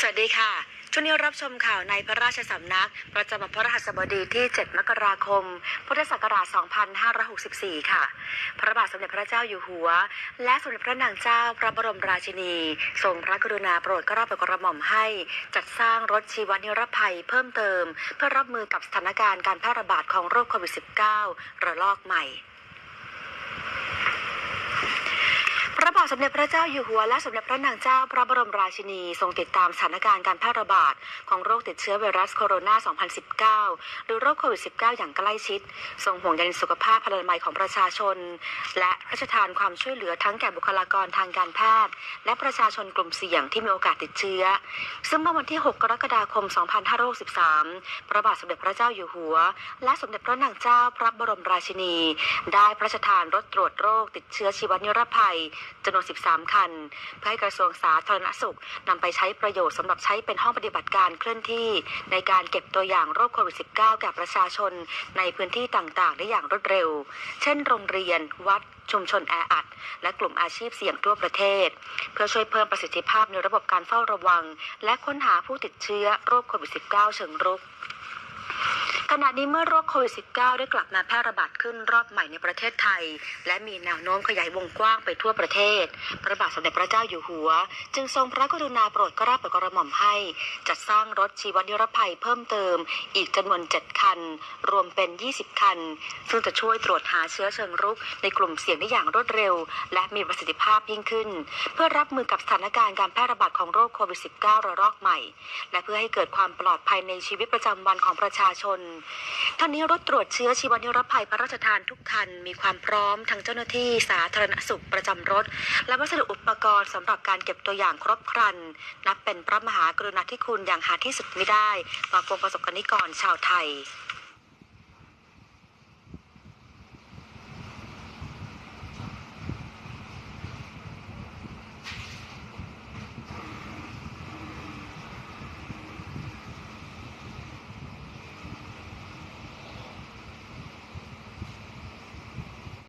สวัสดีค่ะ ช่วงนี้รับชมข่าวในพระราชสำนัก ประจำวันพระรหัสบดีที่ 7 มกราคม พุทธศักราช 2564 ค่ะ พระบาทสมเด็จพระเจ้าอยู่หัว และสมเด็จพระนางเจ้าพระบรมราชินี ทรงพระกรุณาโปรดเกล้าโปรดกระหม่อมให้ จัดสร้างรถชีวนิรภัยเพิ่มเติม เพื่อรับมือกับสถานการณ์การแพร่ระบาดของโรคโควิด -19 ระลอกใหม่ พ ระบาทสมเด็จพระเจ้าอยู่หัวและสมเด็จพระนางเจ้าพระบรมราชินีทรงติดตามสถานการณ์การแพร่ระบาดของโรคติดเชื้อไวรัสโคโรนา 2019 หรือโรคโควิด -19 อย่างใกล้ชิด ทรงห่วงใยสุขภาพพลานามัยของประชาชน และพระราชทานความช่วยเหลือทั้งแก่บุคลากรทางการแพทย์ และประชาชนกลุ่มเสี่ยงที่มีโอกาสติดเชื้อ ซึ่งเมื่อวันที่ 6 กรกฎาคม 2563 พระบาทสมเด็จพระเจ้าอยู่หัว และสมเด็จพระนางเจ้าพระบรมราชินี ได้พระราชทานรถตรวจโรคติดเชื้อชีวนิรภัย จำนวน 13 คัน เพื่อให้กระทรวงสาธารณสุขนำไปใช้ประโยชน์สำหรับใช้เป็นห้องปฏิบัติการเคลื่อนที่ ในการเก็บตัวอย่างโรคโควิด -19 แก่ประชาชนในพื้นที่ต่างๆ ได้อย่างรวดเร็ว เช่น โรงเรียน วัดชุมชนแออัด และกลุ่มอาชีพเสี่ยงทั่วประเทศ เพื่อช่วยเพิ่มประสิทธิภาพในระบบการเฝ้าระวัง และค้นหาผู้ติดเชื้อโรคโควิด -19 เชิงรุก ขณะนี้เมื่อโรคโควิด -19 ได้กลับมาแพร่ระบาดขึ้นรอบใหม่ในประเทศไทย และมีแนวโน้มขยายวงกว้างไปทั่วประเทศ พระบาทสมเด็จพระเจ้าอยู่หัว จึงทรงพระกรุณาโปรดกล้าโปรดกระหม่อมให้ จัดสร้างรถชีวนิรภัยเพิ่มเติม อีกจำนวน 7 คัน รวมเป็น 20 คัน ซึ่งจะช่วยตรวจหาเชื้อเชิงรุก ในกลุ่มเสี่ยงได้อย่างรวดเร็ว และมีประสิทธิภาพยิ่งขึ้น เพื่อรับมือกับสถานการณ์การแพร่ระบาดของโรคโควิด -19 ระลอกใหม่ และเพื่อให้เกิดความปลอดภัยในชีวิตประจำวันของประชาชนทั้งนี้รถตรวจเชื้อชีวนิรภัยพระราชทานทุกคัน มีความพร้อมทั้งเจ้าหน้าที่สาธารณสุขประจำรถ และวัสดุอุปกรณ์สำหรับการเก็บตัวอย่างครบครัน นับเป็นพระมหากรุณาธิคุณอย่างหาที่สุดไม่ได้ ต่อปวงประสบกรณิกรชาวไทย